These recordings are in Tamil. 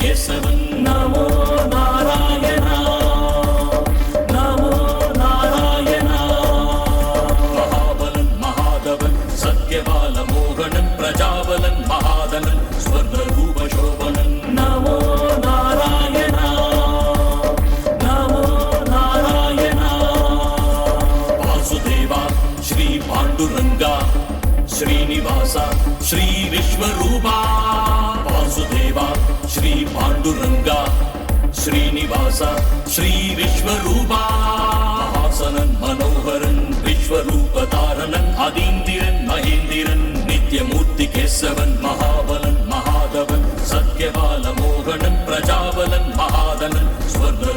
கேசவன் நமோ நாராயணா நமோ நாராயணா மகாபலன் மகாதவன் சத்யபால மோகனன் பிரஜாபலன் மகாதனன் ஸ்வர்ணரூப சோபனன் நமோ நாராயணா நமோ நாராயணா வாசுதேவா ஸ்ரீ ஸ்ரீ விஸ்வரூபா పాండురంగా శ్రీనివాస శ్రీ విశ్వరూపా హాసనన్ మనోహరన్ విశ్వరూప తారణన్ அதீந்திரன் மகேந்திரன் நித்யமூர்த்தி கேசவன் மகாபலன் மகாதவன் சத்யபால மோகனன் பிரஜாபலன் மகாதனன் ஸ்வர்ண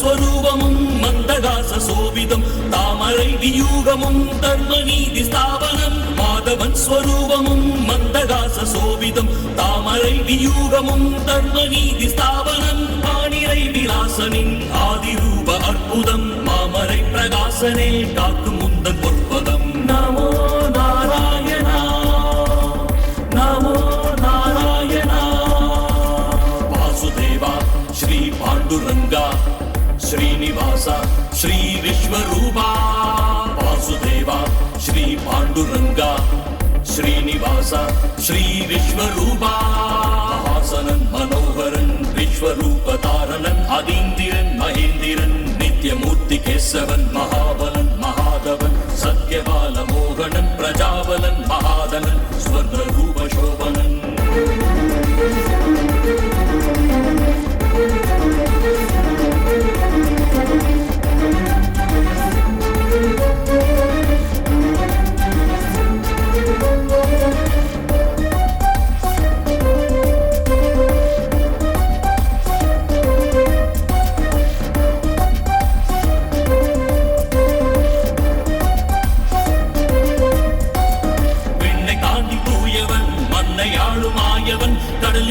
ஸ்வரூபமும் மந்தகாச சோபிதம் தாமரை வியூகமும் தர்ம நீதி ஸ்தாபனம் மாதவன் ஸ்வரூபமும் மந்தகாச சோபிதம் தாமரை வியூகமும் தர்ம நீதி ஸ்தாபனம் பாணிரை விலாசனின் ஆதிரூப அற்புதம் மாமரை பிரகாசனே காக்கும் முந்தன் பொற்பதம் दुर्गा श्रीनिवासा श्रीविश्वरूपा हासनन् मनोहरन् विश्वरूपतारणन् अदीन्दिरन् महेन्दिरन् नित्यमूर्तिकेशवन् महाबलन्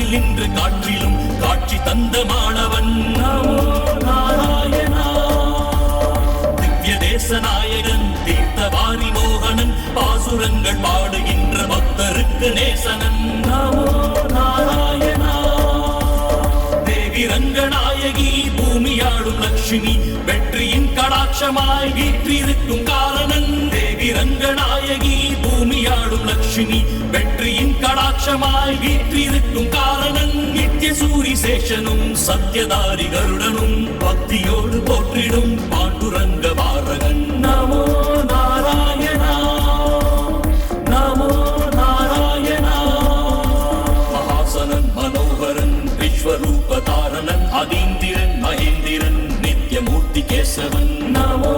கடலில் நின்று காற்றிலும் காட்சி தந்த மாணவன் நமோ நாராயணா. திவ்ய தேச நாயகன் தீர்த்தவாரி மோகனன் பாசுரங்கள் பாடுகின்ற பக்தருக்கு நேசனன் நமோ நாராயணா. தேவி ரங்கநாயகி பூமியாடும் லட்சுமி வெற்றியின் கடாட்சமாய் வீற்றிருக்கும் காரணன். தேவி ரங்கநாயகி பூமியாடும் லட்சுமி சாட்சமாய் வீற்றிருக்கும் காரணன் நித்திய சூரி சேஷனும் சத்யதாரி கருடனும் பக்தியோடு போற்றிடும் பாண்டுரங்க பாரகன். நமோ நாராயணா நமோ நாராயணா. மகாசனன் மனோகரன் விஸ்வரூபதாரணன் அதீந்திரன் மகேந்திரன் நித்யமூர்த்தி கேசவன். நமோ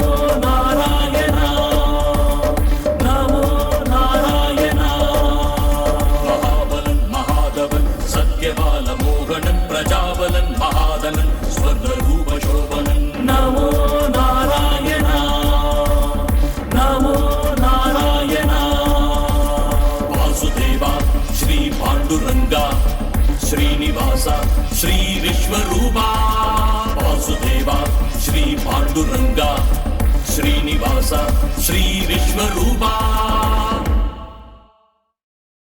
సత్యబాల మోహనం ప్రజాబలన్ మహాదనన్ స్వర్ణరూప శోభనన్ నమో నారాయణ నమో నారాయణ. వాసుదేవ శ్రీ పాండురంగ శ్రీనివాస శ్రీ విశ్వరూప. వాసుదేవ శ్రీ పాండురంగ శ్రీనివాస శ్రీ విశ్వరూపా.